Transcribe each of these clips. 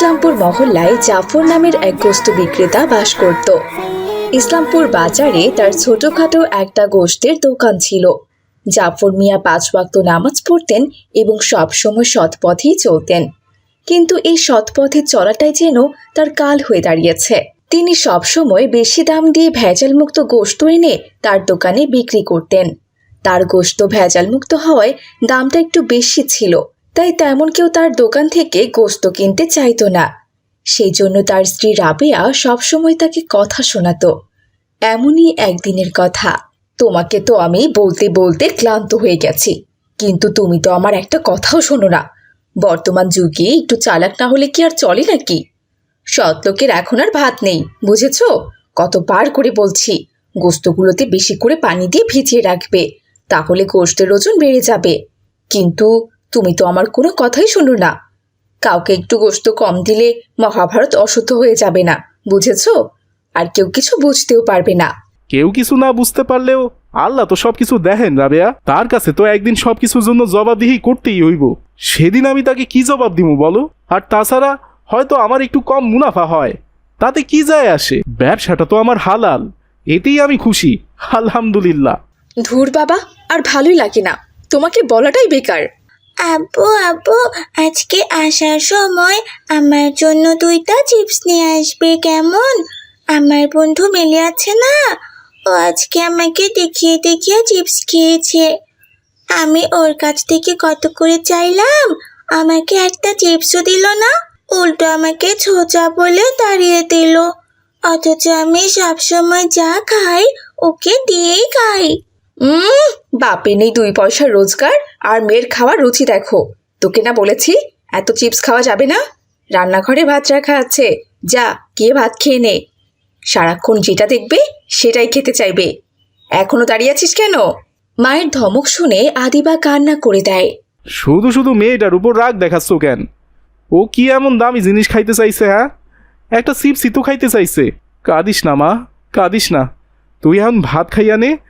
ইসলামপুর মহল্লায় জাফর নামের এক গোস্ত বিক্রেতা বাস করত। ইসলামপুর বাজারে তার ছোটখাটো একটা গোস্তের দোকান ছিল। জাফর মিয়া পাঁচ ওয়াক্ত নামাজ পড়তেন এবং সবসময় সৎ পথেই চলতেন। কিন্তু এই সৎ পথে চলাটাই যেন তার কাল হয়ে দাঁড়িয়েছে। তিনি সবসময় বেশি দাম দিয়ে ভেজালমুক্ত গোস্ত এনে তার দোকানে বিক্রি করতেন। তার গোস্ত ভেজালমুক্ত হওয়ায় দামটা একটু বেশি ছিল। তাই তেমন কেউ তার দোকান থেকে গোস্ত কিনতে চাইতো না। সেই জন্য তার স্ত্রী রাবেয়া সবসময় তাকে কথা শোনাতো। এমনই একদিনের কথা। তোমাকে তো আমি বলতে বলতে ক্লান্ত হয়ে গেছি। কিন্তু তুমি তো আমার একটা কথাও শোনো না। বর্তমান যুগে একটু চালাক না হলে কি আর চলে নাকি? সৎ লোকের এখন আর ভাত নেই, বুঝেছ? কতবার করে বলছি গোস্তগুলোতে বেশি করে পানি দিয়ে ভিজিয়ে রাখবে, তাহলে গোস্তের ওজন বেড়ে যাবে। কিন্তু তুমি তো আমার কোনো কথাই শুনো না। কাউকে একটু গোস্ত কম দিলে মহাভারত অশুদ্ধ হয়ে যাবে না বুঝেছ? আর কেউ কিছু বুঝতেও পারবে না। কেউ কিছু না বুঝতে পারলেও আল্লাহ তো সবকিছু দেখেন রাবেয়া। তার কাছে তো একদিন সবকিছুর জন্য জবাবদিহি করতেই হইব। সেদিন আমি তাকে কি জবাব দিব বলো? আর তাছাড়া হয়তো আমার একটু কম মুনাফা হয়। তাতে কি যায় আসে? ব্যবসাটা তো আমার হালাল এতেই আমি খুশি। আলহামদুলিল্লাহ। ধুর বাবা আর ভালোই লাগে না। তোমাকে বলাটাই বেকার। আব্বু আব্বু, আজকে আসার সময় আমার জন্য দুইটা চিপস নিয়ে আসবে, কেমন? আমার বন্ধু মিলে আছে না? ও আজকে আমাকে দেখিয়ে দেখিয়ে চিপস খেয়েছে। আমি ওর কাছ থেকে কত করে চাইলাম? আমাকে একটা চিপসও দিল না। উল্টো আমাকে ছোচা বলে তাড়িয়ে দিল। অথচ আমি সবসময় যা খাই ওকে দিয়েই খাই। বাপে, নেই দুই পয়সা রোজগার আর মেয়ের খাওয়ার রুচি দেখো। তোকে না বলেছি, এত চিপস খাওয়া যাবে না? রান্নাঘরে ভাত রাখা আছে। যা, গিয়ে ভাত খেয়ে নে। সারাক্ষণ যেটা দেখবে, সেটাই খেতে চাইবে। এখনও দাঁড়িয়ে আছিস কেন? মায়ের ধমক শুনে আদিবা কান্না করে দেয়। শুধু শুধু মেয়েটার উপর রাগ দেখাচ্ছ কেন? ও কি এমন দামি জিনিস খাইতে চাইছে হ্যাঁ? একটা চিপসি তো খাইতে চাইছে। কাঁদিস না, মা, কাঁদিস না। তুই এখন ভাত খাইয়া নে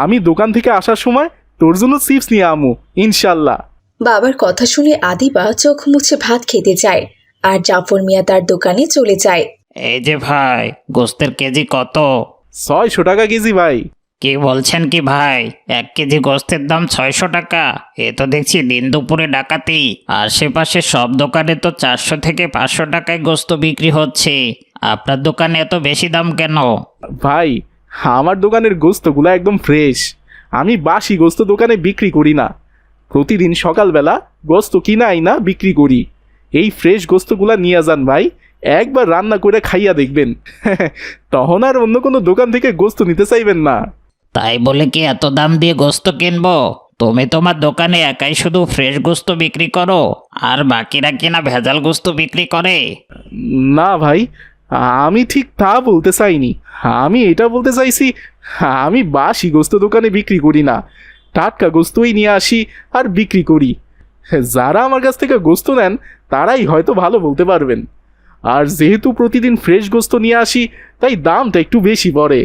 আমি দোকান থেকে আসার সময় তোর জন্য চিপস নিয়ে আমু ইনশাল্লাহ। বাবার কথা শুনে আদিবা চোখ মুছে ভাত খেতে যায় আর জাফর মিয়া তার দোকানে চলে যায়। এই যে ভাই গোস্তের কেজি কত? ছয়শো টাকা কেজি ভাই। কি বলছেন কি ভাই? এক কেজি গোস্তের দাম ছয়শো টাকা। এ তো দেখছি দিন দুপুরে ডাকাতি। আশেপাশে সব দোকানে তো চারশো থেকে পাঁচশো টাকায় গোস্ত বিক্রি হচ্ছে। আপনার দোকানে এত বেশি দাম কেন? ভাই আমার দোকানের গোস্তগুলো একদম ফ্রেশ আমি বাসি গোস্ত দোকানে বিক্রি করি না। প্রতিদিন সকালবেলা গোস্ত কিনাই না বিক্রি করি। এই ফ্রেশ গোস্তগুলা নিয়ে যান ভাই একবার রান্না করে খাইয়া দেখবেন। তখন আর অন্য কোনো দোকান থেকে গোস্ত নিতে চাইবেন না। তাই বলে কি এত দাম দিয়ে গোস্ত কিনবো? তুমি তোমার দোকানে একাই শুধু ফ্রেশ গোস্ত বিক্রি করো আর বাকিরা কিনা ভেজাল গোস্ত বিক্রি করে? না ভাই আমি ঠিক তা বলতে চাইনি। আমি এটা বলতে চাইছি, আমি বাসি গোস্ত দোকানে বিক্রি করি না। টাটকা গোস্তই নিয়ে আসি আর বিক্রি করি। যারা আমার কাছ থেকে গোস্ত নেন, তারাই হয়তো ভালো বলতে পারবেন। আর যেহেতু প্রতিদিন ফ্রেশ গোস্ত নিয়ে আসি, তাই দামটা একটু বেশি পড়ে।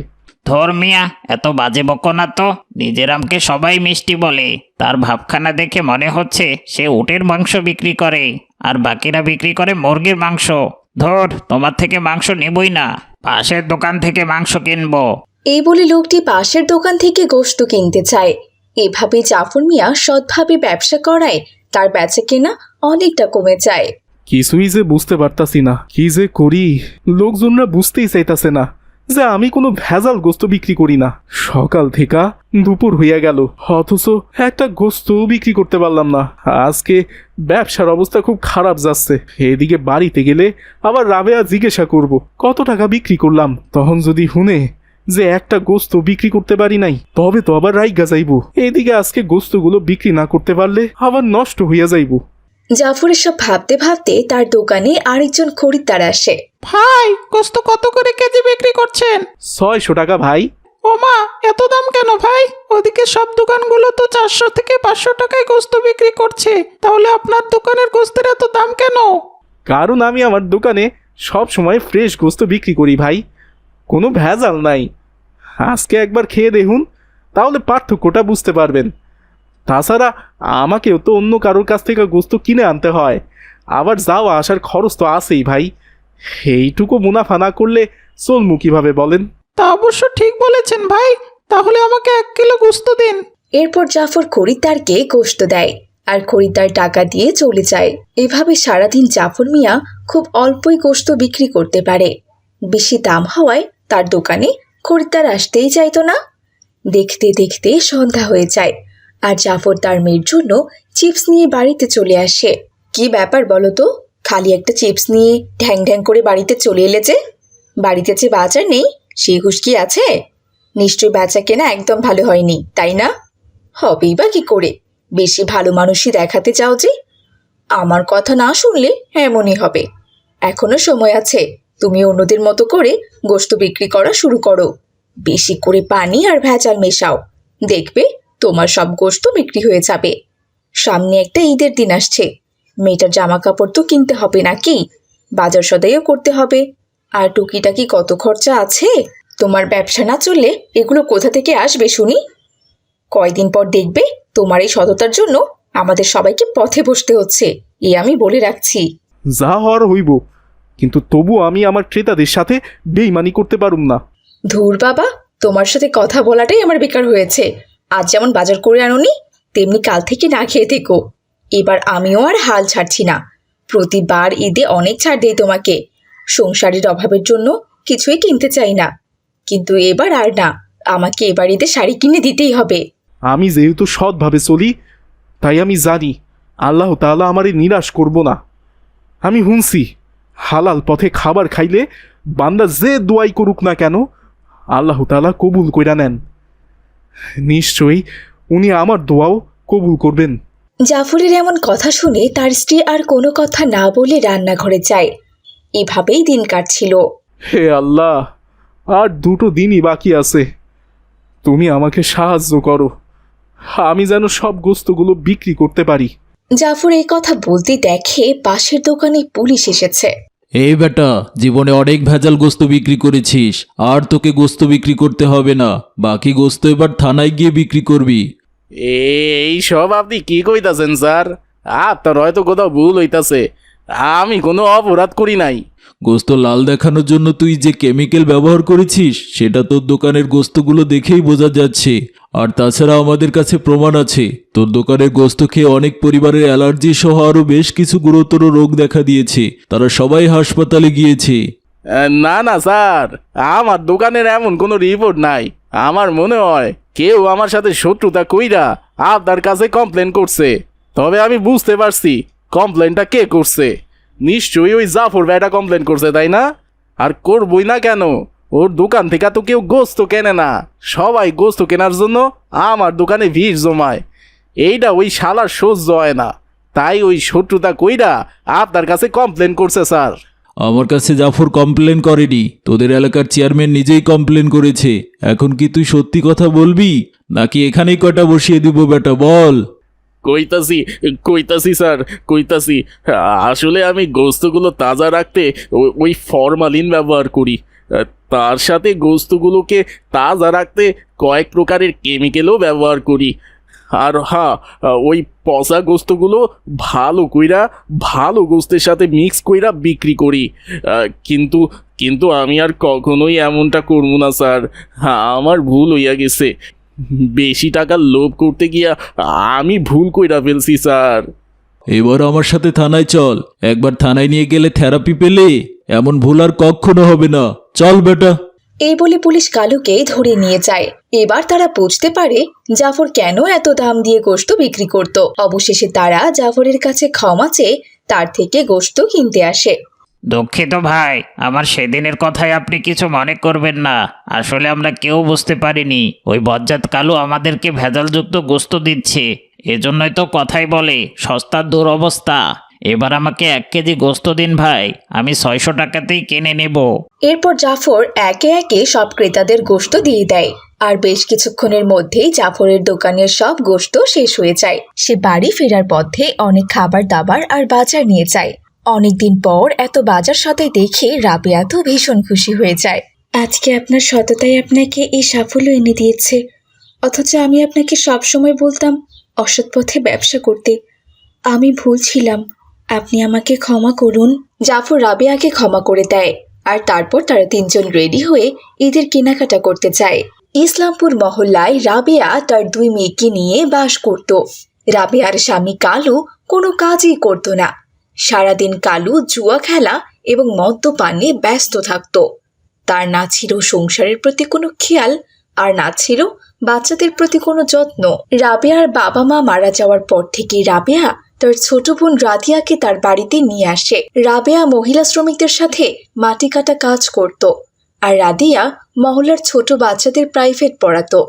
ধর মিয়া, এত বাজে বকো না তো। নিজের আমকে সবাই মিষ্টি বলে। তার ভাবখানা দেখে মনে হচ্ছে সে উটের মাংস বিক্রি করে, আর বাকিরা বিক্রি করে মুরগির মাংস। ধর তোমার থেকে মাংস নেবই না। পাশের দোকান থেকে মাংস কিনবো। এই বলে লোকটি পাশের দোকান থেকে গোশত কিনতে চায়। এভাবে জাফর মিয়া সৎভাবে ব্যবসা করায় তার বেচা কেনা অনেকটা কমে যায়। কিছুই যে বুঝতে পারতাছি না কি যে করি? লোকজনরা বুঝতেই চাইতাছে না। যে আমি কোনো ভেজাল গোস্ত বিক্রি করি না। সকাল থেকে দুপুর হইয়া গেল, অথচ একটা গোস্তও বিক্রি করতে পারলাম না। আজকে ব্যবসার অবস্থা খুব খারাপ যাচ্ছে। এদিকে বাড়িতে গেলে আবার রাবেয়া জিজ্ঞাসা করব, কত টাকা বিক্রি করলাম? তখন যদি শুনে যে একটা গোস্ত বিক্রি করতে পারি নাই, তবে তো আবার রাইগা যাইব। এদিকে আজকে গোস্তগুলো বিক্রি না করতে পারলে আবার নষ্ট হইয়া যাইব। জাফর এসব ভাবতে ভাবতে তার দোকানে আরেকজন খরিদ্দার আসে। ভাই গোস্ত কত করে কেজি বিক্রি করছেন? ছয়শো টাকা ভাই। ওমা এত দাম কেন ভাই? ওদিকে সব দোকানগুলো তো চারশো থেকে পাঁচশো টাকায় গোস্ত বিক্রি করছে। তাহলে আপনার দোকানের গোস্তের এত দাম কেন? কারণ আমি আমার দোকানে সব সময় ফ্রেশ গোস্ত বিক্রি করি ভাই। কোনো ভেজাল নাই। আজকে একবার খেয়ে দেখুন তাহলে পার্থক্যটা বুঝতে পারবেন। তাছাড়া আমাকেও তো অন্য কারোর কাছ থেকে গোস্ত কিনে আনতে হয়। আবার যাওয়া আসার খরচ তো আছেই ভাই। এইটুকু মুনাফা না করলে চলমু কীভাবে বলেন? তা অবশ্য ঠিক বলেছেন ভাই। তাহলে আমাকে এক কিলো গোস্ত দিন। এরপর জাফর খরিদ্দারকে গোস্ত দেয় আর খরিদ্দার টাকা দিয়ে চলে যায়। এভাবে সারাদিন জাফর মিয়া খুব অল্পই গোশত বিক্রি করতে পারে। বেশি দাম হওয়ায় তার দোকানে খরিদ্দার আসতেই চাইতো না। দেখতে দেখতে সন্ধ্যা হয়ে যায়। আর জাফর তার মেয়ের জন্য চিপস নিয়ে বাড়িতে চলে আসে। কি ব্যাপার বলো তো? খালি একটা চিপস নিয়ে ঢ্যাং ঢ্যাং করে বাড়িতে চলে এলে যে? বাড়িতে যে বাজার নেই সেই হুশ কি আছে? নিশ্চয়ই বেচা কেনা একদম ভালো হয়নি, তাই না? হবেই বা কি করে? বেশি ভালো মানুষই দেখাতে চাও যে। আমার কথা না শুনলে এমনই হবে। এখনও সময় আছে, তুমি অন্যদের মতো করে গোস্ত বিক্রি করা শুরু করো। বেশি করে পানি আর ভেজাল মেশাও। দেখবে তোমার সব গোশত বিক্রি হয়ে যাবে। সামনে একটা ঈদের দিন আসছে। মেয়েটার জামা কাপড় তো কিনতে হবে নাকি? বাজার সদাইও করতে হবে। আর টুকিটাকি কত খরচা আছে? তোমার ব্যবসা না চললে এগুলো কোথা থেকে আসবে শুনি? কয়দিন পর দেখবে তোমার এই সততার জন্য আমাদের সবাইকে পথে বসতে হচ্ছে এ আমি বলে রাখছি। যা হওয়ার হইব কিন্তু তবু আমি আমার ক্রেতাদের সাথে বেইমানি করতে পারুম না। ধুর বাবা তোমার সাথে কথা বলাটাই আমার বেকার হয়েছে। আজ যেমন বাজার করে আনোনি, তেমনি কাল থেকে না খেয়ে থেকো। এবার আমিও আর হাল ছাড়ছি না। প্রতিবার ঈদে অনেক ছাড় দেই তোমাকে। সংসারের অভাবের জন্য কিছুই কিনতে চাই না। কিন্তু এবার আর না, আমাকে এবার ঈদে শাড়ি কিনে দিতেই হবে। আমি যেহেতু সৎভাবে চলি, তাই আমি জানি আল্লাহ তাআলা আমারে নিরাশ করব না। আমি হুনছি, হালাল পথে খাবার খাইলে বান্দা যে দোয়াই করুক না কেন, আল্লাহ তাআলা কবুল কইরা নেন। নিশ্চয়ই উনি আমার দোয়াও কবুল করবেন। জাফরের এমন কথা শুনে তার স্ত্রী আর কোনো কথা না বলে রান্নাঘরে যায়। এভাবেই দিন কাটছিল। হে আল্লাহ আর দুটো দিনই বাকি আছে। তুমি আমাকে সাহায্য করো। আমি যেন সব গোস্তগুলো বিক্রি করতে পারি। জাফর এই কথা বলতে দেখে পাশের দোকানে পুলিশ এসেছে। এই বেটা, জীবনে অনেক ভেজাল গোস্ত বিক্রি করেছিস, আর তোকে গোস্ত বিক্রি করতে হবে না, বাকি গোস্ত এবার থানায় গিয়ে বিক্রি করবি। এই সব আপনি কি কইতাছেন, স্যার? আপনার হয়তো কোথাও ভুল হইতাছে। আমি কোনো অপরাধ করি নাই। গোস্ত লাল দেখানোর জন্য তুই যে কেমিক্যাল ব্যবহার করেছিস, সেটা তোর দোকানের গোস্তগুলো দেখেই বোঝা যাচ্ছে। আর তাছাড়া আমাদের কাছে প্রমাণ আছে। তোর দোকানের গোস্ত খেয়ে অনেক পরিবারের অ্যালার্জি সহ আরও বেশ কিছু গুরুতর রোগ দেখা দিয়েছে। তারা সবাই হাসপাতালে গিয়েছে। না না, স্যার। আমার দোকানের এমন কোনো রিপোর্ট নাই। আমার মনে হয় কেউ আমার সাথে শত্রুতা কইরা আপনার কাছে কমপ্লেন করছে। তবে আমি বুঝতে পারছি কমপ্লেনটা কে করছে। নিশ্চয়ই ওই জাফর ভাইটা কমপ্লেন করছে, তাই না? আর করবই না কেন? ওর দোকান থেকে তো কেউ গোস্ত কেনে না। সবাই গোস্ত কেনার জন্য আমার দোকানে ভিড় জমায়। এইটা ওই শালার সহ্য হয় না। তাই ওই শত্রুতা কইরা আপনার কাছে কমপ্লেন করছে, স্যার। আমার কাছে জাফর কমপ্লেন করেনি। তোদের এলাকার চেয়ারম্যান নিজেই কমপ্লেন করেছে। এখন কি তুই সত্যি কথা বলবি? নাকি এখানেই কটা বসিয়ে দিব বেটা, বল। কইতাছি কইতাছি স্যার, কইতাছি। আসলে আমি গোস্তগুলো তাজা রাখতে ওই ফরমালিন ব্যবহার করি। তার সাথে গোস্তগুলোকে তাজা রাখতে কয়েক প্রকারের কেমিক্যালও ব্যবহার করি। আর হ্যাঁ ওই পচা গোস্তগুলো ভালো কইরা, ভালো গোস্তের সাথে মিক্স কইরা বিক্রি করি। কিন্তু কিন্তু আমি আর কখনোই এমনটা করব না স্যার। হ্যাঁ আমার ভুল হইয়া গেছে। বেশি টাকার লোভ করতে গিয়া আমি ভুল কইরা ফেলছি স্যার। এবার আমার সাথে থানায় চল। একবার থানায় নিয়ে গেলে থেরাপি পেলে এমন ভুল আর কখনো হবে না। চল বেটা। এই বলে পুলিশ কালুকে ধরে নিয়ে যায়। এবার তারা বুঝতে পারে জাফর কেন এত দাম দিয়ে গোশত বিক্রি করত। অবশেষে তারা জাফরের কাছে ক্ষমা চেয়ে তার থেকে গোশত কিনতে আসে। দুঃখিত ভাই, আমার সেদিনের কথায় আপনি কিছু মনে করবেন না। আসলে আমরা কেউ বুঝতে পারিনি। ওই বজ্জাত কালু আমাদেরকে ভেজালযুক্ত গোস্ত দিচ্ছে। এজন্যই তো কথাই বলে, সস্তার দুরবস্থা। এবার আমাকে এক কেজি গোস্ত দিন ভাই, আমি ছয়শো টাকাতেই কিনে নেব। এরপর জাফর একে একে সব ক্রেতাদের গোশত দিয়ে দেয়। আর বেশ কিছুক্ষণের মধ্যেই জাফরের দোকানের সব গোশত শেষ হয়ে যায়। সে বাড়ি ফেরার পথে অনেক খাবার দাবার আর বাজার নিয়ে যায়। অনেকদিন পর এত বাজার সাথে দেখে রাবেয়া তো ভীষণ খুশি হয়ে যায়। আজকে আপনার সততাই আপনাকে এই সাফল্য এনে দিয়েছে। অথচ আমি আপনাকে সবসময় বলতাম, অসৎ পথে ব্যবসা করতে। আমি ভুল ছিলাম। আপনি আমাকে ক্ষমা করুন। জাফর রাবেয়াকে ক্ষমা করে দেয় আর তারপর তারা তিনজন রেডি হয়ে ঈদের কেনাকাটা করতে যায়। ইসলামপুর মহল্লায় রাবেয়া তার দুই মেয়েকে নিয়ে বাস করত। রাবেয়ার স্বামী কালু কোনো কাজই করত না। সারাদিন কালু, জুয়া খেলা এবং মদ্যপানে ব্যস্ত থাকত। তার না ছিল সংসারের প্রতি কোনো খেয়াল, আর না ছিল বাচ্চাদের প্রতি কোনো যত্ন। রাবেয়ার বাবা মা মারা যাওয়ার পর থেকে রাবেয়া তার ছোট বোন রাদিয়াকে তার বাড়িতে নিয়ে আসে। রাবেয়া মহিলা শ্রমিকদের সাথে মাটি কাটা কাজ করত, আর রাদিয়া মহলার ছোট বাচ্চাদের প্রাইভেট পড়াতো।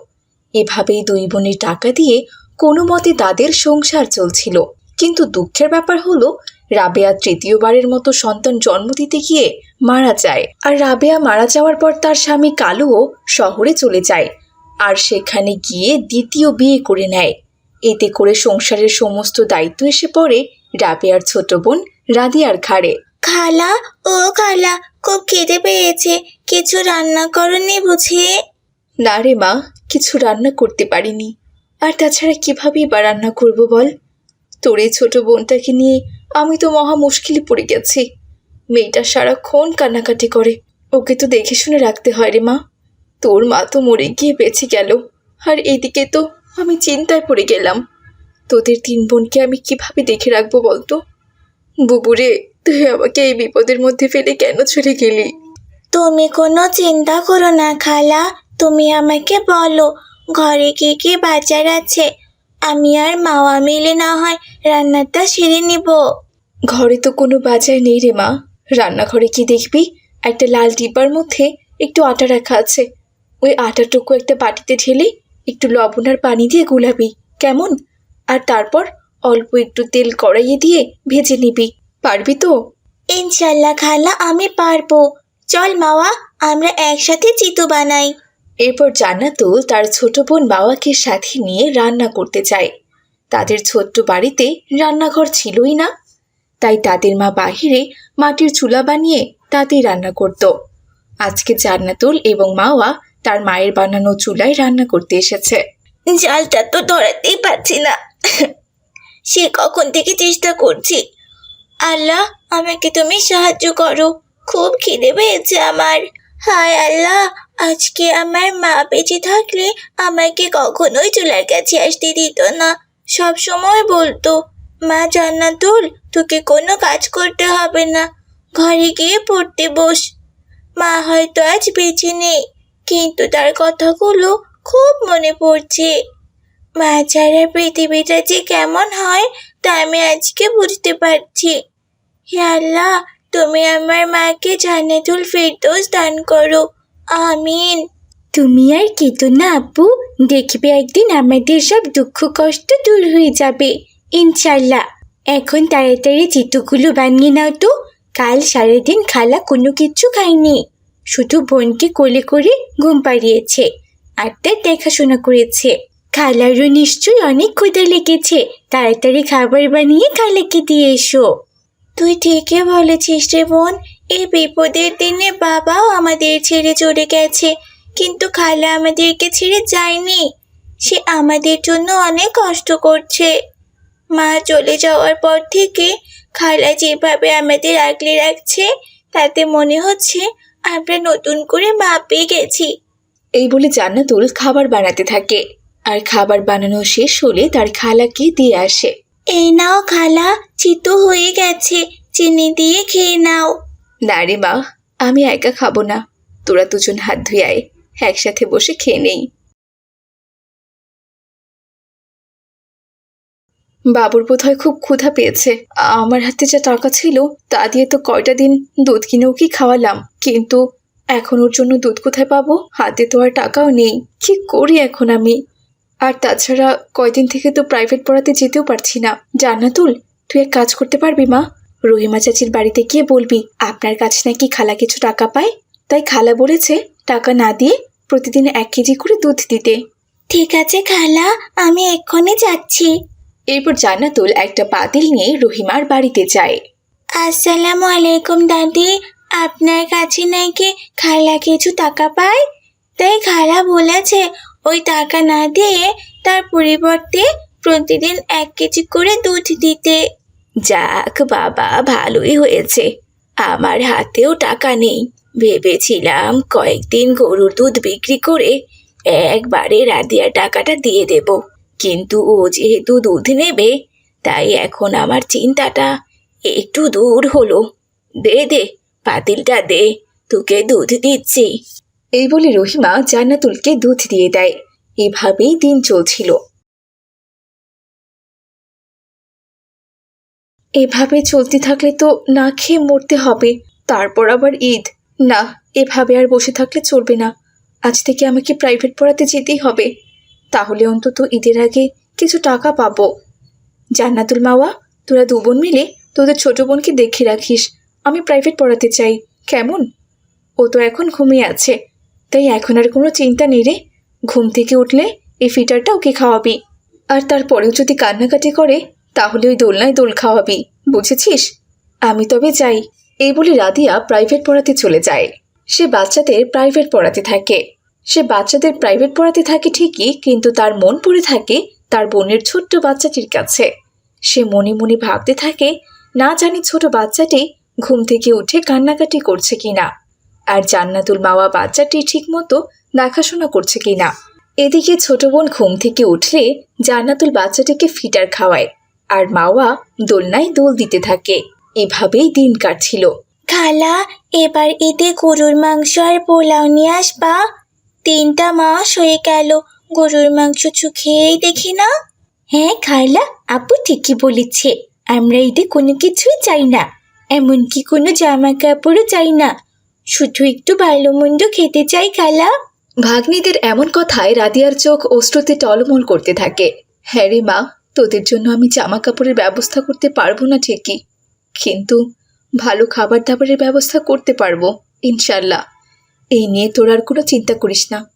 এভাবেই দুই বোনের টাকা দিয়ে কোনো মতে তাদের সংসার চলছিল। কিন্তু দুঃখের ব্যাপার হলো রাবেয়া তৃতীয়বারের মতো সন্তান জন্ম দিতে গিয়ে মারা যায়। আর রাবেয়া মারা যাওয়ার পর তার স্বামী কালুও শহরে চলে যায় আর সেখানে গিয়ে দ্বিতীয় বিয়ে করে নেয়। এতে করে সংসারের সমস্ত দায়িত্ব এসে পড়ে রাবেয়ার ছোট বোন রাদিয়ার ঘাড়ে। খালা ও খালা খুব খিদে পেয়েছে। কিছু রান্না করনি বুঝি? না রে মা কিছু রান্না করতে পারিনি। আর তাছাড়া কিভাবেই বা রান্না করব বল? তোর এই ছোট বোনটাকে নিয়ে আমি তো মহা মুশকিলে পড়ে গেছি। মেয়েটা সারাক্ষণ কান্নাকাটি করে। ওকে তো দেখে শুনে রাখতে হয় রে মা। তোর মা তো মরে গিয়ে বেঁচে গেল। আর এইদিকে তো আমি চিন্তায় পড়ে গেলাম। তোদের তিন বোনকে আমি কীভাবে দেখে রাখব বলতো? বুবুরে, তুই আমাকে এই বিপদের মধ্যে ফেলে কেন চলে গেলি? তুমি কোনো চিন্তা করো না, খালা। তুমি আমাকে বলো, ঘরে কি কি বাজার আছে? আমি আর মাওয়া মিলে না হয় রান্নাটা সেরে নিব। ঘরে তো কোনো বাজার নেই রে মা। রান্নাঘরে কি দেখবি? একটা লাল ডিব্বার মধ্যে একটু আটা রাখা আছে। ওই আটাটুকু একটা বাটিতে ঢেলে একটু লবণ আর পানি দিয়ে গুলাবি কেমন? আর তারপর অল্প একটু তেল কড়াইয়ে দিয়ে ভেজে নিবি। পারবি তো? ইনশাল্লাহ খালা আমি পারব। চল মাওয়া আমরা একসাথে চিতু বানাই। এরপর জান্নাতুল তার ছোট বোন বাবাকে সাথে নিয়ে রান্না করতে চায়। তাদের ছোট্ট বাড়িতে রান্নাঘর ছিলই না। তাই তাদের মা বাহিরে মাটির চুলা বানিয়ে তাতেই রান্না করত। আজকে জান্নাতুল এবং মাওয়া তার মায়ের বানানো চুলায় রান্না করতে এসেছে। জালটা তো ধরাতেই পারছি না। সে কখন থেকে চেষ্টা করছি? আল্লাহ, আমাকে তুমি সাহায্য করো। খুব খিদে পেয়েছে আমার। হায় আল্লাহ আজকে আমার মা বেঁচে থাকলে আমাকে কখনোই চুলার কাছে আসতে দিত না। সব সময় বলতো, মা জান্নাতুল, তোকে কোনো কাজ করতে হবে না। ঘরে গিয়ে পড়তে বস। মা হয়তো আজ বেঁচে নেই, কিন্তু তার কথাগুলো খুব মনে পড়ছে। মা ছাড়া পৃথিবীটা যে কেমন হয়, তা আমি আজকে বুঝতে পারছি। হে আল্লাহ, তুমি আমার মাকে জান্নাতুল ফেরদৌস দান করো। আমিন। তুমি আর কেতো না আপু দেখবে একদিন আমাদের সব দুঃখ, কষ্ট দূর হয়ে যাবে, ইনশাল্লাহ। এখন তাড়াতাড়ি চিত্রগুলো বানিয়ে নাও তো। কাল সারাদিন খালা কোনো কিছু খায়নি। শুধু বোনকে কোলে করে ঘুম পাড়িয়েছে আর তার দেখাশোনা করেছে। খালারও নিশ্চয়ই অনেক ক্ষুদা লেগেছে। তাড়াতাড়ি খাবার বানিয়ে খালাকে দিয়ে এসো। তুই ঠিকই বলেছিস রে বোন। এই বিপদের দিনে বাবাও আমাদের ছেড়ে চলে গেছে কিন্তু খালা আমাদেরকে ছেড়ে যায়নি। সে আমাদের জন্য অনেক কষ্ট করছে। মা চলে যাওয়ার পর থেকে খালা যেভাবে আমাদের আগলে রাখছে তাতে মনে হচ্ছে আমরা নতুন করে মা পেয়ে গেছি। এই বলে জান্নাতুল খাবার বানাতে থাকে আর খাবার বানানো শেষ হলে তার খালাকে দিয়ে আসে। এই নাও খালা চিতু হয়ে গেছে চিনি দিয়ে খেয়ে নাও। না রে মা, আমি একা খাব না। তোরা দুজন হাত ধুয়ে আয়, একসাথে বসে খেয়ে নেই। বাবুর বোধহয় খুব ক্ষুধা পেয়েছে। আমার হাতে যা টাকা ছিল, তা দিয়ে তো কয়টা দিন দুধ কিনেও কি খাওয়ালাম। কিন্তু এখন ওর জন্য দুধ কোথায় পাবো? হাতে তো আর টাকাও নেই। কি করি এখন আমি? আর তাছাড়া কয়দিন থেকে তো প্রাইভেট পড়াতে যেতেও পারছি না। জান্নাতুল, তুই এক কাজ করতে পারবি মা? রহিমা চাচির বাড়িতে গিয়ে বলবি আপনার কাছে নাকি খালা কিছু টাকা পায়? তাই খালা বলেছে টাকা না দিয়ে প্রতিদিন এক কেজি করে দুধ দিতে। ঠিক আছে খালা আমি এক্ষুনি যাচ্ছি। এরপর জান্নাতুল একটা পাতিল নিয়ে রহিমার বাড়িতে যায়। আসসালামু আলাইকুম দাদি আপনার কাছে নাকি খালা কিছু টাকা পায়? তাই খালা বলেছে ওই টাকা না দিয়ে তার পরিবর্তে প্রতিদিন এক কেজি করে দুধ দিতে। যাক, বাবা, ভালোই হয়েছে। আমার হাতেও টাকা নেই। ভেবেছিলাম কয়েকদিন গরুর দুধ বিক্রি করে একবারে রাদিয়া টাকাটা দিয়ে দেব। কিন্তু ও যেহেতু দুধ নেবে, তাই এখন আমার চিন্তাটা একটু দূর হলো। দে দে, পাতিলটা দে, তোকে দুধ দিচ্ছি। এই বলে রহিমা জান্নাতুলকে দুধ দিয়ে দেয়। এভাবেই দিন চলছিল। এভাবে চলতে থাকলে তো না খেয়ে মরতে হবে। তারপর আবার ঈদ। না, এভাবে আর বসে থাকলে চলবে না। আজ থেকে আমাকে প্রাইভেট পড়াতে যেতেই হবে। তাহলে অন্তত ঈদের আগে কিছু টাকা পাবো। জান্নাতুল মাওয়া, তোরা দু বোন মিলে তোদের ছোট বোনকে দেখে রাখিস। আমি প্রাইভেট পড়াতে চাই। কেমন? ও তো এখন ঘুমিয়ে আছে। তাই এখন আর কোনো চিন্তা নেই রে। ঘুম থেকে উঠলে এই ফিটারটা ওকে খাওয়াবি। আর তারপরেও যদি কান্নাকাটি করে তাহলে ওই দোলনায় দোল খাওয়াবি, বুঝেছিস? আমি তবে যাই। এই বলে রাধিয়া প্রাইভেট পড়াতে চলে যায়। সে বাচ্চাদের প্রাইভেট পড়াতে থাকে। সে বাচ্চাদের প্রাইভেট পড়াতে থাকে ঠিকই, কিন্তু তার মন পড়ে থাকে তার বোনের ছোট্ট বাচ্চাটির কাছে। সে মনে মনে ভাবতে থাকে, না জানি ছোট বাচ্চাটি ঘুম থেকে উঠে কান্নাকাটি করছে কিনা, আর জান্নাতুল মাওয়া বাচ্চাটি ঠিকমতো দেখাশোনা করছে কিনা। এদিকে ছোট বোন ঘুম থেকে উঠলে জান্নাতুল বাচ্চাটিকে ফিটার খাওয়ায়। আর মাওয়া দোলনায় দোল দিতে থাকে। এভাবেই দিন কাটছিল। খালা এবার এতে গরুর মাংস আর পোলাও নিয়ে আসবা? তিনটা মাস হয়ে গেল গরুর মাংস খেয়েই দেখি না। হ্যাঁ খালা আপু ঠিকই বলেছে আমরা ঈদে কোনো কিছুই চাই না। এমনকি কোনো জামা কাপড়ও চাই না। শুধু একটু ভালো মন্দ খেতে চাই খালা। ভাগ্নিদের এমন কথায় রাদিয়ার চোখ অশ্রুতে টলমল করতে থাকে। হ্যাঁ রে মা তোদের জন্য আমি জামা কাপড়ের ব্যবস্থা করতে পারব না ঠিকই। কিন্তু ভালো খাবার দাবারের ব্যবস্থা করতে পারব, ইনশাল্লাহ। এই নিয়ে তোর আর কোনো চিন্তা করিস না।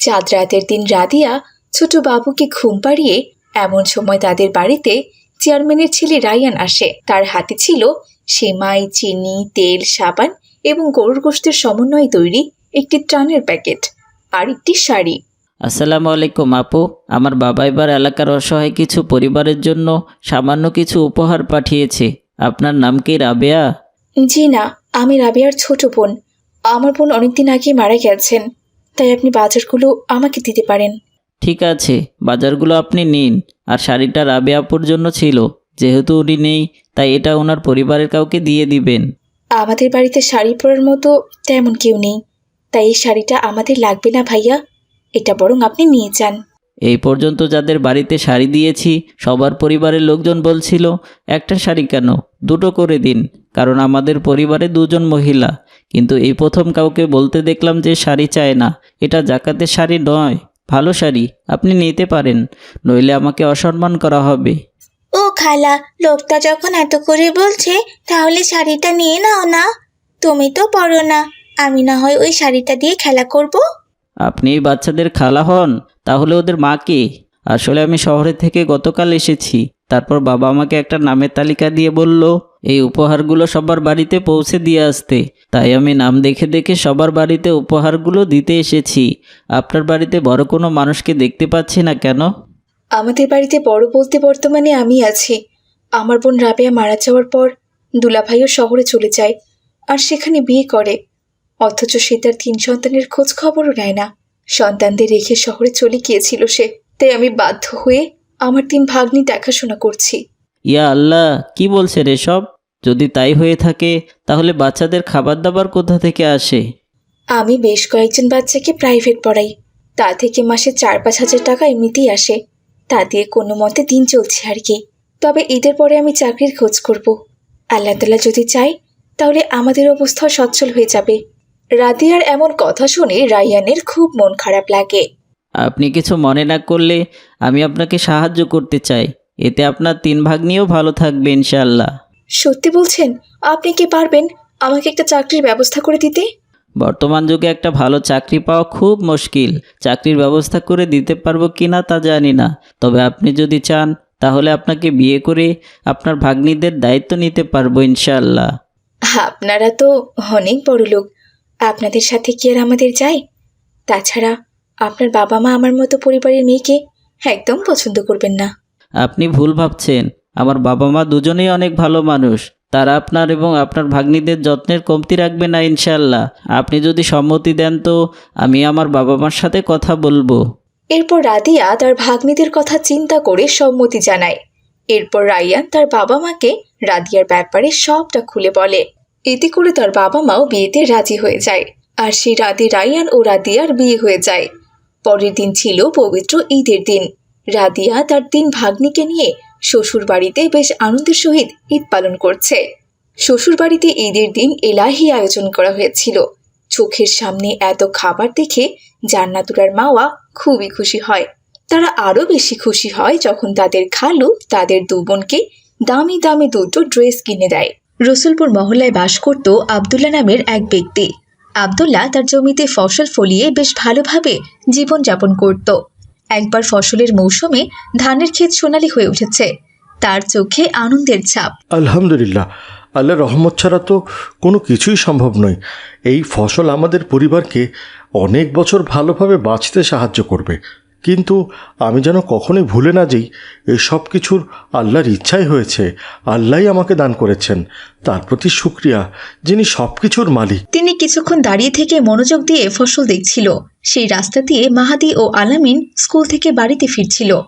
চাঁদ রাতের দিন রাদিয়া ছোট বাবুকে ঘুম পাড়িয়ে এমন সময় তাদের বাড়িতে চেয়ারম্যানের ছেলে রায়ান আসে। তার হাতে ছিল সেমাই, চিনি, তেল, সাবান এবং গরুর গোষ্ঠের সমন্বয়ে তৈরি একটি ত্রাণের প্যাকেট আর একটি শাড়ি। আসসালামু আলাইকুম আপু। আমার বাবা এবার এলাকার অসহায় কিছু পরিবারের জন্য সামান্য কিছু উপহার পাঠিয়েছে। আপনার নাম কি রাবেয়া? জি না আমি রাবিয়ার ছোট বোন। আমার বোন অনেকদিন আগে মারা গেছেন তাই আপনি বাজারগুলো আমাকে দিতে পারেন। ঠিক আছে বাজারগুলো আপনি নিন। আর শাড়িটা রাবেয়া আপুর জন্য ছিল। যেহেতু উনি নেই তাই এটা ওনার পরিবারের কাউকে দিয়ে দিবেন। আমাদের বাড়িতে শাড়ি পরার মতো তেমন কেউ নেই তাই এই শাড়িটা আমাদের লাগবে না ভাইয়া। এটা বরং আপনি নিয়ে যান। এই পর্যন্ত যাদের বাড়িতে শাড়ি দিয়েছি সবার পরিবারের লোকজন বলছিল একটা শাড়ি কেন? দুটো করে দিন। কারণ আমাদের পরিবারে দুজন মহিলা। কিন্তু এই প্রথম কাউকে বলতে দেখলাম যে শাড়ি চায় না। এটা জাকাতের শাড়ি নয়। ভালো শাড়ি। আপনি নিতে পারেন। নইলে আমাকে অসম্মান করা হবে। ও খালা লোকটা যখন এত করে বলছে তাহলে শাড়িটা নিয়ে নাও না। তুমি তো পরো না। আমি না হয় ওই শাড়িটা দিয়ে খেলা করব? আপনি বাচ্চাদের খালা হন, তাহলে ওদের মা কে? আসলে আমি শহরে থেকে গতকাল এসেছি। তারপর বাবা আমাকে একটা নামের তালিকা দিয়ে বলল, এই উপহারগুলো সবার বাড়িতে পৌঁছে দিয়ে আসতে। তাই আমি নাম দেখে দেখে সবার বাড়িতে উপহারগুলো দিতে এসেছি। আপনার বাড়িতে বড় কোনো মানুষকে দেখতে পাচ্ছি না কেন? আমাদের বাড়িতে বড় বলতে বর্তমানে আমি আছি। আমার বোন রাবেয়া মারা যাওয়ার পর দুলাভাইও শহরে চলে যায়, আর সেখানে বিয়ে করে। অথচ সে তার তিন সন্তানের খোঁজ খবরও নেয় না। সন্তানদের রেখে শহরে চলে গিয়েছিল সে। তাই আমি বাধ্য হয়ে আমার তিন ভাগ্নি দেখাশোনা করছি। ইয়া আল্লাহ কি বলছেন এসব? যদি তাই হয়ে থাকে তাহলে বাচ্চাদের খাবার দাবার কোথা থেকে আসে? আমি বেশ কয়েকজন বাচ্চাকে প্রাইভেট পড়াই। তা থেকে মাসে চার পাঁচ হাজার টাকা এমনিতেই আসে। তা দিয়ে কোনো মতে দিন চলছে আর কি। তবে ঈদের পরে আমি চাকরির খোঁজ করব। আল্লাহ তালা যদি চাই তাহলে আমাদের অবস্থাও সচ্ছল হয়ে যাবে। রাদিয়ার এমন কথা শুনে রায়ানের খুব মন খারাপ লাগে। আপনি কিছু মনে না করলে আমি আপনাকে সাহায্য করতে চাই। এতে আপনার তিন ভাগ নিয়েও ভালো থাকবে ইনশাল্লাহ সত্যি বলছেন আপনি কি পারবেন আমাকে একটা চাকরির ব্যবস্থা করে দিতে? বর্তমান যুগে একটা ভালো চাকরি পাওয়া খুব মুশকিল। চাকরির ব্যবস্থা করে দিতে পারব কি না তা জানি না। তবে আপনি যদি চান তাহলে আপনাকে বিয়ে করে আপনার ভাগ্নিদের দায়িত্ব নিতে পারব ইনশাল্লাহ আপনারা তো অনেক বড় লোক আপনাদের সাথে কি আর আমাদের যায়? তাছাড়া আপনার বাবা মা আমার মতো পরিবারের মেয়েকে একদম পছন্দ করবেন না। আপনি ভুল ভাবছেন। আমার বাবা মা দুজনেই অনেক ভালো মানুষ। তারা আপনার এবং আপনার ভাগ্নিদের যত্নের কমতি রাখবে না ইনশাল্লাহ আপনি যদি সম্মতি দেন তো আমি আমার বাবা মার সাথে কথা বলব। এরপর রাদিয়া তার ভাগ্নিদের কথা চিন্তা করে সম্মতি জানায়। এরপর রায়ান তার বাবা মাকে রাদিয়ার ব্যাপারে সবটা খুলে বলে। এতে করে তার বাবা মাও বিয়েতে রাজি হয়ে যায়, আর সেই রাতে রায়ান ও রাদিয়ার বিয়ে হয়ে যায়। পরের দিন ছিল পবিত্র ঈদের দিন। রাদিয়া তার তিন ভাগ্নিকে নিয়ে শ্বশুর বাড়িতে বেশ আনন্দের সহিত ঈদ পালন করছে। শ্বশুর বাড়িতে ঈদের দিন এলাহি আয়োজন করা হয়েছিল। চোখের সামনে এত খাবার দেখে জান্নাতুরার মাওয়া খুবই খুশি হয়। তারা আরও বেশি খুশি হয় যখন তাদের খালু তাদের দু বোনকে দামি দামি দুটো ড্রেস কিনে দেয়। রসুলপুর মহল্লায় বাস করত আবদুল্লাহ নামের এক ব্যক্তি। আবদুল্লাহ তার জমিতে ফসল ফলিয়ে বেশ ভালোভাবে জীবনযাপন করত। একবার ফসলের মৌসুমে ধানের ক্ষেত সোনালি হয়ে উঠেছে। তার চোখে আনন্দের ছাপ। আলহামদুলিল্লাহ, আল্লাহ রহমত ছাড়া তো কোনো কিছুই সম্ভব নয়। এই ফসল আমাদের পরিবারকে অনেক বছর ভালোভাবে বাঁচতে সাহায্য করবে। কিন্তু আমি যেন কখনোই ভুলে না যাই এই সব কিছুর আল্লাহর ইচ্ছাই হয়েছে আল্লাহই আমাকে দান করেছেন। তার প্রতি শুক্রিয়া যিনি সব কিছুর মালিক। তিনি কিছুক্ষণ দাঁড়িয়ে থেকে মনোযোগ দিয়ে ফসল দেখছিল। সেই রাস্তা দিয়ে মাহাদি ও আলামিন স্কুল থেকে বাড়িতে ফিরছিল।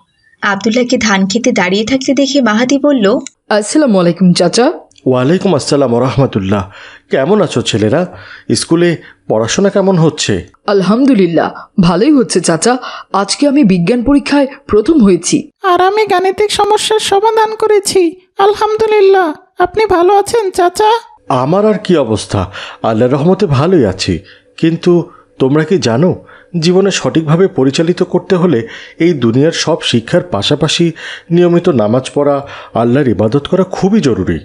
আবদুল্লাহকে ধান খেতে দাঁড়িয়ে থাকতে দেখে মাহাদি বলল আসসালামু আলাইকুম চাচা। ওয়ালাইকুম আসসালাম রহমতুল্লাহ। কেমন আছো ছেলেরা? স্কুলে পড়াশোনা কেমন হচ্ছে? আলহামদুলিল্লাহ ভালোই হচ্ছে চাচা। আজকে আমি বিজ্ঞান পরীক্ষায় প্রথম হয়েছি। আর আমি গাণিতিক সমস্যার সমাধান করেছি। আলহামদুলিল্লাহ আপনি ভালো আছেন চাচা? আমার আর কি অবস্থা? আল্লাহ রহমতে ভালোই আছি। কিন্তু তোমরা কি জানো জীবনে সঠিকভাবে পরিচালিত করতে হলে এই দুনিয়ার সব শিক্ষার পাশাপাশি নিয়মিত নামাজ পড়া আল্লাহর ইবাদত করা খুবই জরুরি।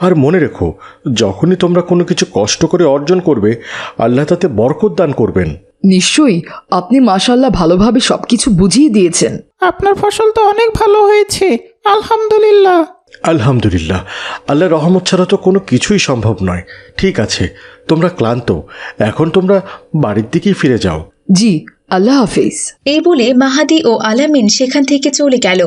আর মনে রেখো যখনই তোমরা কোনো কিছু কষ্ট করে অর্জন করবে আল্লাহ তাতে বরকত দান করবেন। নিশ্চয়ই আপনি মাশাল্লাহ ভালোভাবে সব কিছু বুঝিয়ে দিয়েছেন। আপনার ফসল তো অনেক ভালো হয়েছে আলহামদুলিল্লাহ। আলহামদুলিল্লাহ আল্লাহর রহমত ছাড়া তো কোনো কিছুই সম্ভব নয়। ঠিক আছে তোমরা ক্লান্ত এখন তোমরা বাড়ির দিকেই ফিরে যাও। জি আল্লাহ হাফিজ। এই বলে মাহাদি ও আলামিন সেখান থেকে চলে গেল।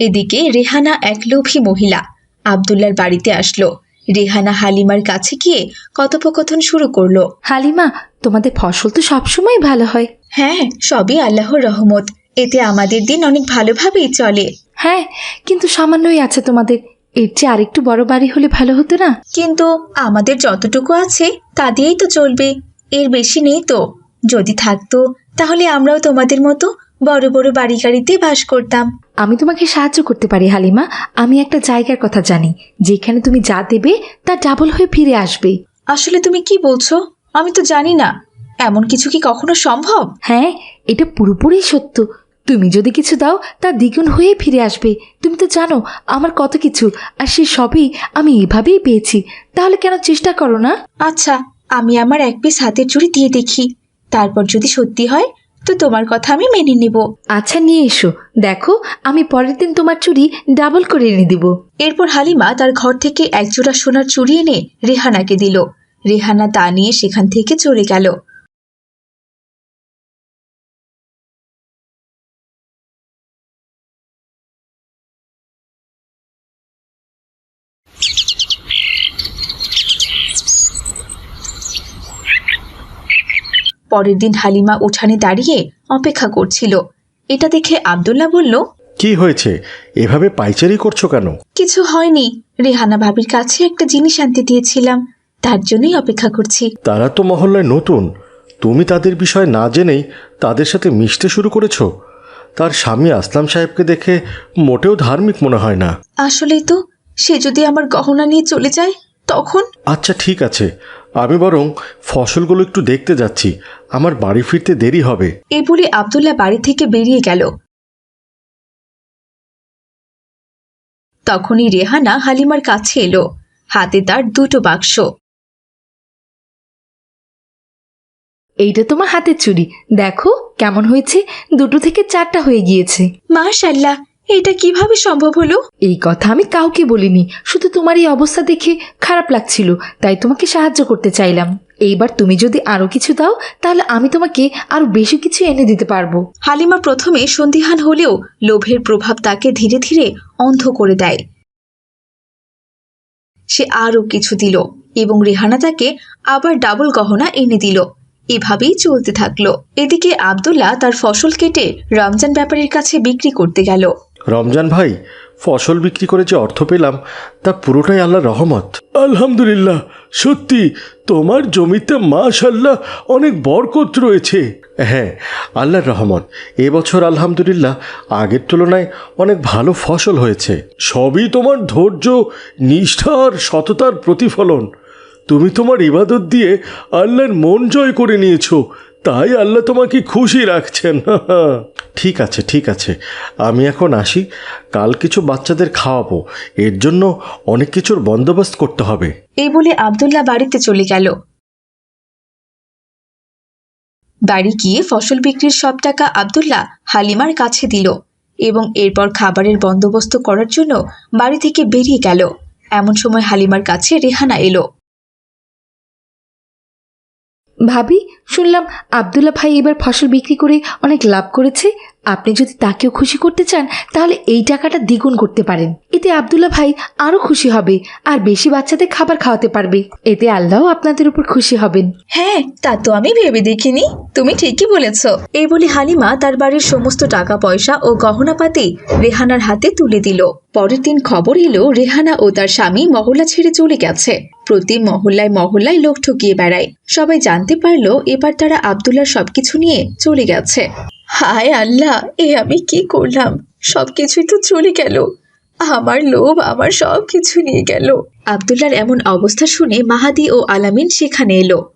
এদিকে রেহানা এক লোভী মহিলা আবদুল্লার বাড়িতে আসলো। রেহানা হালিমার কাছে গিয়ে কথোপকথন শুরু করল। হালিমা তোমাদের ফসল তো সবসময় ভালো হয়। হ্যাঁ সবই আল্লাহর রহমত। এতে আমাদের দিন অনেক ভালোভাবেই চলে। হ্যাঁ কিন্তু সামান্যই আছে তোমাদের। এর চেয়ে আরেকটু বড় বাড়ি হলে ভালো হতো না? কিন্তু আমাদের যতটুকু আছে তা দিয়েই তো চলবে। এর বেশি নেই তো। যদি থাকতো তাহলে আমরাও তোমাদের মতো বড় বড় বাড়ি গাড়িতে বাস করতাম। আমি তোমাকে সাহায্য করতে পারি হালিমা। আমি একটা জায়গার কথা জানি। যেখানে তুমি যা দেবে তা ডাবল হয়ে ফিরে আসবে। আসলে তুমি কি বলছো? আমি তো জানি না। এমন কিছু কি কখনো সম্ভব? হ্যাঁ এটা পুরোপুরি সত্য। তুমি যদি কিছু দাও তা দ্বিগুণ হয়ে ফিরে আসবে। তুমি তো জানো আমার কত কিছু আর সে সবই আমি এভাবেই পেয়েছি। তাহলে কেন চেষ্টা করো না? আচ্ছা আমি আমার এক পিস হাতের চুড়ি দিয়ে দেখি। তারপর যদি সত্যি হয় তো তোমার কথা আমি মেনে নেব। আচ্ছা নিয়ে এসো। দেখো আমি পরের দিন তোমার চুরি ডাবল করে এনে দিব। এরপর হালিমা তার ঘর থেকে একজোড়া সোনার চুড়ি এনে রেহানাকে দিল। রেহানা তা নিয়ে সেখান থেকে চলে গেল। পরের দিন হালিমা উঠানে দাঁড়িয়ে অপেক্ষা করছিল। এটা দেখে আবদুল্লাহ বলল কি হয়েছে? এভাবে পাইচারি করছ কেন? কিছু হয়নি। রেহানা ভাবির কাছে একটা জিনিস আনতে দিয়েছিলাম। তার জন্যই অপেক্ষা করছি। তারা তো মহল্লায় নতুন। তুমি তাদের বিষয় না জেনেই তাদের সাথে মিশতে শুরু করেছ। তার স্বামী আসলাম সাহেবকে দেখে মোটেও ধার্মিক মনে হয় না। আসলেই তো সে যদি আমার গহনা নিয়ে চলে যায় তখন? আচ্ছা ঠিক আছে। আমি বরং ফসলগুলো একটু দেখতে যাচ্ছি। আমার বাড়ি ফিরতে দেরি হবে। এই বলে আবদুল্লাহ বাড়ি থেকে বেরিয়ে গেল। তখনই রেহানা হালিমার কাছে এলো। হাতে তার দুটো বাক্স। এইটা তোমার হাতের চুড়ি। দেখো কেমন হয়েছে? দুটো থেকে চারটা হয়ে গিয়েছে। মাশাল্লাহ এটা কীভাবে সম্ভব হলো? এই কথা আমি কাউকে বলিনি। শুধু তোমার এই অবস্থা দেখে খারাপ লাগছিল তাই তোমাকে সাহায্য করতে চাইলাম। এইবার তুমি যদি আরও কিছু দাও তাহলে আমি তোমাকে আরও বেশি কিছু এনে দিতে পারব। হালিমা প্রথমে সন্দিহান হলেও লোভের প্রভাব তাকে ধীরে ধীরে অন্ধ করে দেয়। সে আরও কিছু দিল এবং রেহানা তাকে আবার ডাবল গহনা এনে দিল। এভাবেই চলতে থাকল। এদিকে আব্দুল্লাহ তার ফসল কেটে রমজান ব্যাপারীর কাছে বিক্রি করতে গেল। রমজান ভাই ফসল বিক্রি করে যে অর্থ পেলাম তা পুরোটাই আল্লাহর রহমত। আলহামদুলিল্লাহ সত্যি তোমার জমিতে মাশাল্লাহ অনেক বরকত রয়েছে। হ্যাঁ আল্লাহর রহমত। এবছর আলহামদুলিল্লাহ আগের তুলনায় অনেক ভালো ফসল হয়েছে। সবই তোমার ধৈর্য নিষ্ঠা আর সততার প্রতিফলন। তুমি তোমার ইবাদত দিয়ে আল্লাহর মন জয় করে নিয়েছো। তাই আল্লাহ তোমাকে খুশি রাখছেন। ঠিক আছে ঠিক আছে। আমি এখন আসি। কাল কিছু বাচ্চাদের খাওয়াবো। এর জন্য অনেক কিছুর বন্দোবস্ত করতে হবে। এই বলে আব্দুল্লাহ বাড়িতে চলে গেল। বাড়ি গিয়ে ফসল বিক্রির সব টাকা আবদুল্লাহ হালিমার কাছে দিল এবং এরপর খাবারের বন্দোবস্ত করার জন্য বাড়ি থেকে বেরিয়ে গেল। এমন সময় হালিমার কাছে রেহানা এলো। ভাবি, শুনলাম আবদুল্লা ভাই এবার ফসল বিক্রি করে অনেক লাভ করেছে। আপনি যদি তাকেও খুশি করতে চান, তাহলে এই টাকাটা দ্বিগুণ করতে পারেন। এতে আবদুল্লা ভাই আরও খুশি হবে আর বেশি বাচ্চাদের খাবার খাওয়াতে পারবে। এতে আল্লাহও আপনাদের উপর খুশি হবেন। হ্যাঁ তা তো আমি ভেবে দেখিনি। তুমি ঠিকই বলেছ। এই বলে হালিমা তার বাড়ির সমস্ত টাকা পয়সা ও গহনাপাতি রেহানার হাতে তুলে দিল। পরের দিন খবর এলো, রেহানা ও তার স্বামী মহল্লা ছেড়ে চলে গেছে। প্রতি মহল্লায় মহল্লায় লোক ঠকিয়ে বেড়ায়। সবাই জানতে পারল এবার তারা আবদুল্লার সবকিছু নিয়ে চলে গেছে। হায় আল্লাহ, এ আমি কি করলাম? সবকিছুই তো চলে গেল। আমার লোভ, আমার সব কিছু নিয়ে গেল। আবদুল্লার এমন অবস্থা শুনে মাহাদি ও আলামিন সেখানে এলো।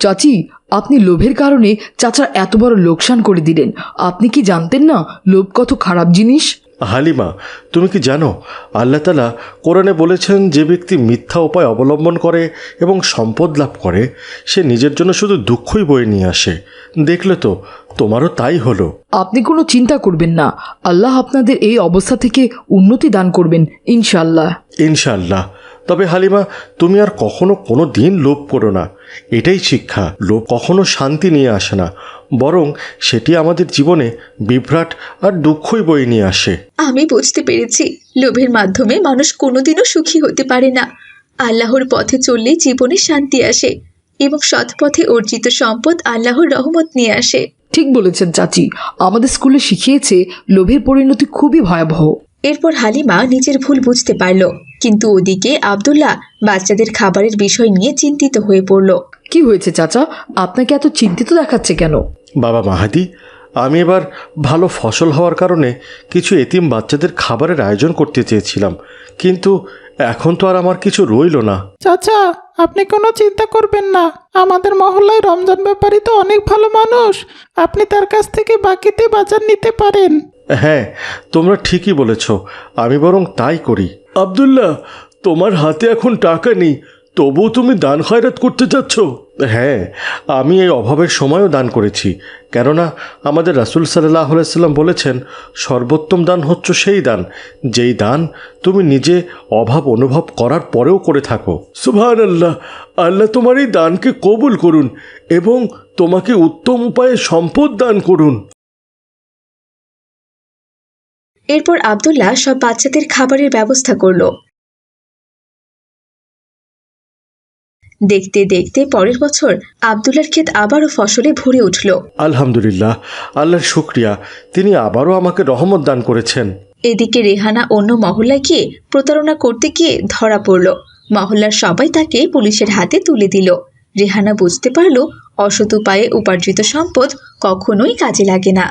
চাচি, আপনি লোভের কারণে চাচার এত বড় লোকসান করে দিলেন। আপনি কি জানতেন না লোভ কত খারাপ জিনিস? হালিমা তুমি কি জানো আল্লাহ তালা কোরআনে বলেছেন যে ব্যক্তি মিথ্যা উপায় অবলম্বন করে এবং সম্পদ লাভ করে সে নিজের জন্য শুধু দুঃখই বয়ে নিয়ে আসে। দেখলে তো তোমারও তাই হলো। আপনি কোনো চিন্তা করবেন না আল্লাহ আপনাদের এই অবস্থা থেকে উন্নতি দান করবেন ইনশাল্লাহ ইনশাল্লাহ তবে হালিমা তুমি আর কখনো কোনো দিন লোভ করো না। এটাই শিক্ষা। লোভ কখনো শান্তি নিয়ে আসে না। বরং সেটি আমাদের জীবনে বিভ্রাট আর দুঃখই বয়ে নিয়ে আসে। আমি বুঝতে পেরেছি লোভের মাধ্যমে মানুষ কোনোদিনও সুখী হতে পারে না। আল্লাহর পথে চললেই জীবনে শান্তি আসে এবং সৎ পথে অর্জিত সম্পদ আল্লাহর রহমত নিয়ে আসে। ঠিক বলেছেন চাচি। আমাদের স্কুলে শিখিয়েছে লোভের পরিণতি খুবই ভয়াবহ। এরপর হালিমা নিজের ভুল বুঝতে পারল। কিন্তু ওদিকে আবদুল্লাহ বাচ্চাদের খাবারের বিষয় নিয়ে চিন্তিত হয়ে পড়ল। কি হয়েছে চাচা? আপনাকে এত চিন্তিত দেখাচ্ছে কেন? বাবা মাহাদি আমি এবার ভালো ফসল হওয়ার কারণে কিছু এতিম বাচ্চাদের খাবারের আয়োজন করতে চেয়েছিলাম কিন্তু এখন তো আর আমার কিছু রইল না। চাচা আপনি কোনো চিন্তা করবেন না। আমাদের মহল্লায় রমজান ব্যাপারী তো অনেক ভালো মানুষ। আপনি তার কাছ থেকে বাকিতে বাজার নিতে পারেন। হ্যাঁ তোমরা ঠিকই বলেছ আমি বরং তাই করি। আব্দুল্লাহ তোমার হাতে এখন টাকা নেই তবুও তুমি দান খয়রাত করতে চাচ্ছ হ্যাঁ আমি এই অভাবের সময়ও দান করেছি কেননা আমাদের রাসুল সাল্লাহ সাল্লাম বলেছেন সর্বোত্তম দান হচ্ছে সেই দান যেই দান তুমি নিজে অভাব অনুভব করার পরেও করে থাকো। সুভান আল্লাহ আল্লাহ তোমার এই দানকে কবুল করুন এবং তোমাকে উত্তম উপায়ে সম্পদ দান করুন। এরপর আব্দুল্লাহ সব বাচ্চাদের খাবারের ব্যবস্থা করল। দেখতে দেখতে পরের বছর আব্দুল্লার ক্ষেত আবারও ফসলে ভরে উঠল। আলহামদুলিল্লাহ আল্লাহর শুক্রিয়া। তিনি আবারও আমাকে রহমত দান করেছেন। এদিকে রেহানা অন্য মহল্লায় গিয়ে প্রতারণা করতে গিয়ে ধরা পড়ল। মহল্লার সবাই তাকে পুলিশের হাতে তুলে দিল। রেহানা বুঝতে পারল অসৎ উপায়ে উপার্জিত সম্পদ কখনোই কাজে লাগে না।